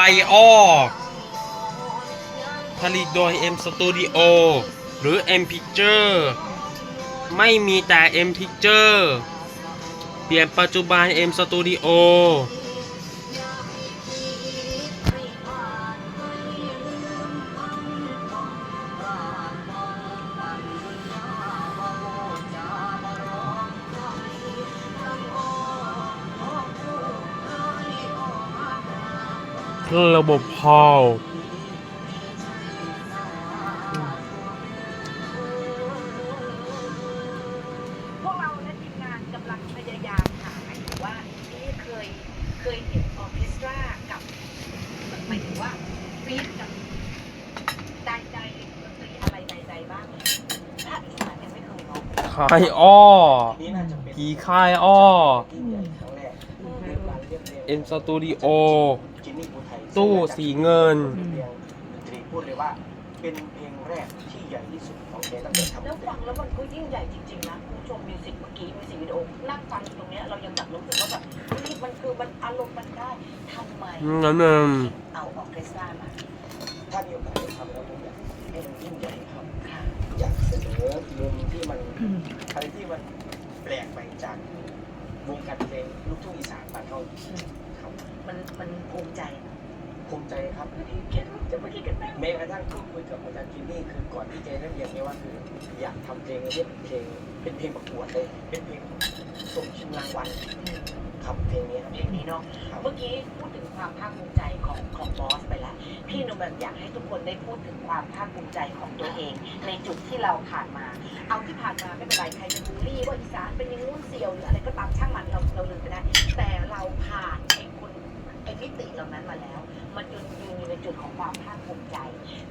ายอ้อผลิตโดย M Studio หรือ M Picture ไม่มีแต่ M Picture เปลี่ยนปัจจุบัน M Studio รื่องระบบพอลพวกเราและทีมงานกำลังพยายามหาอยู่ว่าที่เคยเคยเห็นออร์เคสตรากับหมายถึงว่าฟีดกับใดๆดนตรีอะไรใดๆบ้างภาคอีสานยังไม่เคยเนาะคายอ้อนี่น่าจะเป็นผีคายอ้อที่ใหญ่ครั้งแรกในการเรียบเรียง M Studio จิมมี่ภูไทย ตู้สีเงินเรียงดนตรีพูดเลยว่าเป็นเพลงแรกที่ใหญ่ที่สุดของแกตั้งแต่ทำแล้วเพลฟังงแล้วมันก็ยิ่งใหญ่จริงๆนะคุณผู้ชมมิวสิกเมื่อกี้มิวสิกวิดีโอนั่งฟังอยู่ตรงเนี้ยเรายังแบบรู้สึกว่าแบบเฮ้ยมันคือมันอารมณ์มันได้ทำไมงั้นอืมเอาออร์เคสตรามาถ้ามีโอกาสได้ทำแล้วผมอยากให้มันยิ่งใหญ่ครับค่ะอยากเสนอมุมที่มันอะไรที่มันแปลกไปจากวงการเพลงลูกทุ่งอีสานบ้านเขาครับมันมันภูมิใจภูมิใจ ครับเขียนจะมาคิดกันไหมแม้กระทั่งพูดคุยกับอาจารย์จิมมี่คือก่อนที่จะเริ่มเรียนเนี่ยว่าคือ อยากทำเพลงเรียกเพลงเป็นเพลงประกวดเลยเป็นเพลงส่งชิงรางวัลครับเพลงนี้ครับเพลงนี้เนาะครับเมื่อกี้พูดถึงความภาคภูมิใจของของบอสไปแล้วพี่หนุ่มแบบอยากให้ทุกคนได้พูดถึงความภาคภูมิใจของตัวเอง ในจุดที่เราผ่านมา เอาที่ผ่านมาไม่เป็นไรใครจะบูลลี่ว่าอีสานเป็นอยังงู้นเสียวหรืออะไรก็ตามช่างมันเราเราลืมไปได้แต่เราผ่านไอ้คนไอ้ มิติเหล่านั้นมาแล้ว มันยืนยืนอยู่ในจุดของความภาคภูมิใจ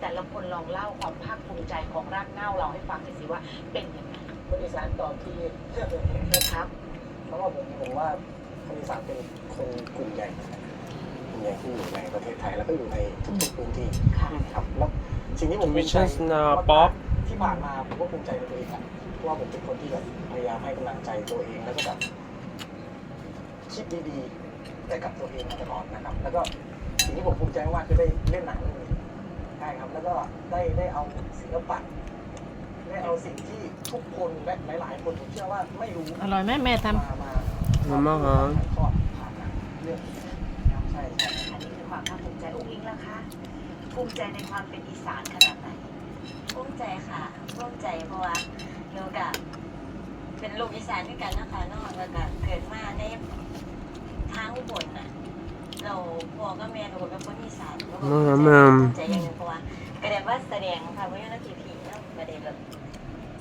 แต่ละคนลองเล่าความภาคภูมิใจของรากเหง้าเราให้ฟังหน่อยสิว่าเป็นยังไงคนอีสานตอนที่นะครับเพราะว่าผมผมว่าคนอีสานเป็นคนกลุ่มใหญ่นะครับกลุ่มใหญ่ที่อยู่ในประเทศไทยแล้วก็อยู่ในทุกๆพื้นที่ค่ะครับแล้วสิ่งที่ผมภูมิใจ Vision Star Pop ที่ผ่านมาผมก็ภูมิใจในตัวเองครับเพราะว่าผมเป็นคนที่แบบพยายามให้กำลังใจตัวเองแล้วก็แบบคิดดีๆ แต่กับตัวเองมาตลอดนะครับ แล้วก็สิ่งที่ผมภูมิใจมากๆคือได้เล่นหนังเรื่องนี้ใช่ครับ แล้วก็ได้ได้เอาศิลปะได้เอาสิ่งที่ทุกคนและหลายๆ คนผมเชื่อว่าไม่รู้อร่อยไหมแม่ทำ มามามาม่าฮะถ่ายทอดผ่านหนังเรื่องนี้ครับใช่ใช่ อันนี้คือความภาคภูมิใจอุ้งอิงล่ะคะภูมิใจในความเป็นอีสานขนาดไหนภูมิใจค่ะภูมิใจเพราะว่าหนูกับเป็นลูกอีสานด้วยกันนะคะเนอกแล้วก็เกิดมาใน ทางอุบลน่ะเราพ่อก็แม่หนูก็เป็นคนอีสานก็อืมภูมิใจอย่างหนึงเพราะว่าก็ได้ว่าแสดงภาพยนตร์ผีผีๆเนาะก็ได้แบบ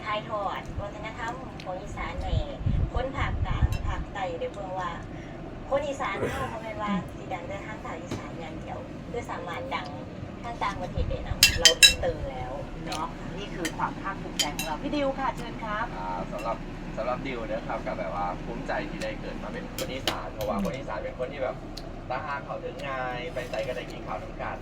ถ่ายทอดวัฒนธรรมของอีสานในคนภาคกลางภาคใต้ได้เพิ่งว่า คนอีสานเฮาเขาไม่ว่าสิดังแต่ทางภาคอีสานอย่างเดียวคือสามารถดังทางต่างประเทศได้นำเราอินเตอร์แล้วเนาะนี่คือความภาคภูมิใจของเราพี่ดิวค่ะเชิญครับอ่าสำหรับ สำหรับดิวนะครับกับแบบว่าภูมิใจที่ได้เกิดมาเป็นคนอีสานเพราะว่าคนอีสานเป็นคนที่แบบตาหาเขาถึงง่ายไปใส่ก็ได้กินข้าวทั้งกัน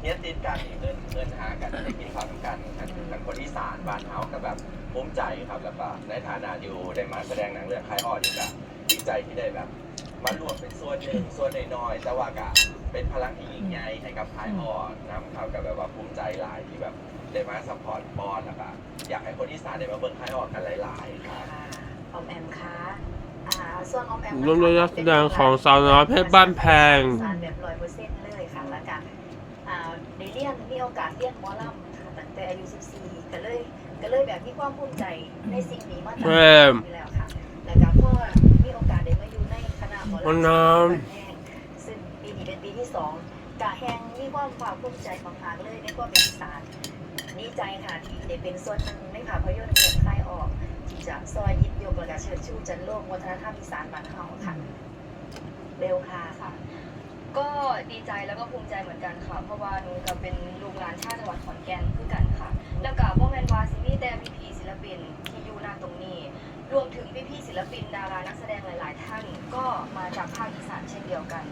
เฮียติดกันเงินเงินหากันได้กินข้าวทั้งกันทั้งคนอีสานบ้านเฮาก็แบบภูมิใจครับแล้วก็ในฐานะดิวได้มาแสดงหนังเรื่องคลายอ้อดีกว่าดีใจที่ได้แบบมารวมเป็นส่วนหนึ่งส่วนน้อยๆแต่ว่าก็เป็นพลังที่ยิ่งใหญ่ให้กับคลายอ้อนำเข้ากับแบบว่าภูมิใจหลายที่แบบได้มาซัพพอร์ตบอลแล้วก็ อยากให้คนอีสานได้มาเบิ่งไพ่ออกกันหลายๆครับค่ะออมแอมคะอ่าส่วนออมแอมรวมด้วยนักแสดงของสาวน้อยเพชรบ้านแพง สารแบบร้อยเปอร์เซ็นต์เลยค่ะแล้วก็อ่าได้เรียนมีโอกาสเรียนหมอลำค่ะตั้งแต่อายุ 14 ก็เลยก็เลยแบบมีความภูมิใจในสิ่งนี้มาตั้งแม่แต่อยู่แล้วค่ะแล้วก็พอมีโอกาสได้มาอยู่ในคณะหมอลำวันน้ำแห้งซึ่งปีนี้เป็นปีที่สองกะแห้งมีความภาคภูมิใจมากๆเลยในความเป็นอีสาน ดีใจค่ะที่ได้เป็นส่วนหนึ่งในภาพยนตร์เรื่องคลายออก ที่จะซอยยิบยกและก็เชิดชูจันโลกวัฒนธรรมอีสานบ้านเฮาค่ะเบลค่ะค่ะ ก็ดีใจแล้วก็ภูมิใจเหมือนกันค่ะ เพราะว่าหนูก็เป็นลูกหลานชาติจังหวัดขอนแก่นคือกันค่ะ แล้วก็บ่แม่นว่าสิมีแต่พี่ๆศิลปินที่อยู่หน้าตรงนี้ รวมถึงพี่ๆศิลปินดารานักแสดงหลาย ๆ ท่านก็มาจากภาคอีสานเช่นเดียวกัน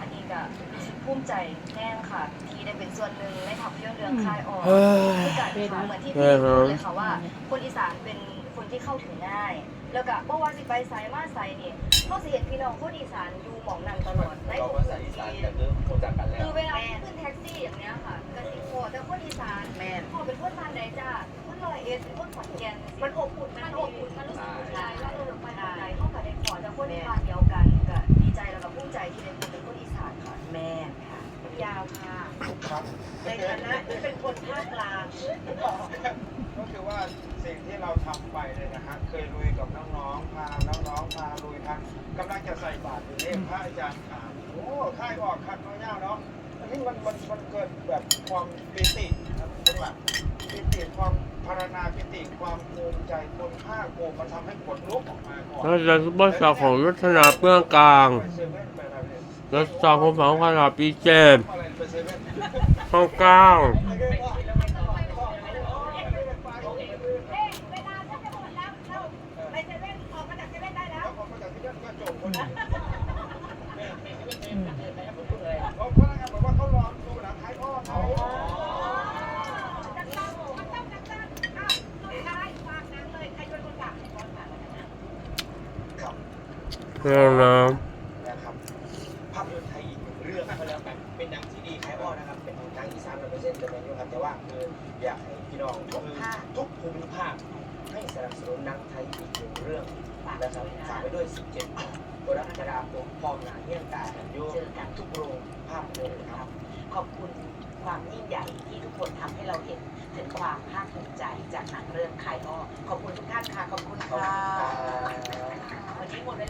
อันนี้ก็รู้สึก ภูมิใจแน่ค่ะ ที่ได้เป็นส่วนหนึ่งในภาพยนตร์เรืองคลายออกเฮ้ยการค่ะเหมือนที่พี่พูดเลยค่ะว่า คนอีสานเป็นคนที่เข้าถึงง่าย แล้วก็บ่ว่าสิไปไสมาไสนี่ก็สิเห็นพี่น้องคนอีสานอยู่หมองนั่นตลอดในเราทุกพื้นอีสานที่ กันเริ่มนจักกันแล้คืวอเวลาขึ้นแท็กซี่อย่างเนี้ยค่ะกระสิบโคแต่คนอีสานแม่พอเป็นคนบ้านไหนจ้าคนลอยเอ็เป็นคนขอนแก่นมันอบอุ่น ยาวครับในฐานะที่เป็นคนภาคกลางก็คือว่าสิ่งที่เราทำไปเลยนะฮะเคยลุยกับน้องๆพาน้องๆพาลุยทางกำลังจะใส่บาตรอยู่นี่พระอาจารย์ถามโอ้ค่ายออกคัดน้อยยาวเนาะอันนี้มันมันมันเกิดแบบความปิติครับเป็นแบบปิติความพารณาปิติความภูมิใจคนภาคภูมิมันทำให้ขนลุกออกมาก่อนแล้วจะซุปเปอร์สตาร์ของรัตนาเปื้องกลาง ไปเซเว่น รเนี่ยรถสองของสองขนาดปีเจ็ดเซเว่นห้องเก้าเก้าจะหมดแล้วเราไปเซเว่นออกมาจากเซเว่นได้แล้วแล้วพอมาจากที่นั่นก็จบคนนี้เพราะ อีสานมันเป็นเส้นจะเป็นอยู่ครับแต่ว่าคืออยากให้พี่น้องทุกภาคทุกภูมิภาคให้สนับสนุนหนังไทยอีกหนึ่งเรื่องนะครับฝากไปด้วย 17กรกฎาคมพร้อมงานเที่ยงตากันอยู่เจอกันทุกโรงภาพยนตร์ครับ ขอบคุณความยิ่งใหญ่ที่ทุกคนทำให้เราเห็นถึงความภาคภูมิใจจากหนังเรื่องไคอ้อขอบคุณทุกท่านค่ะ ขอบคุณขอบค่ะคุณครับวันนี้หมดเวลา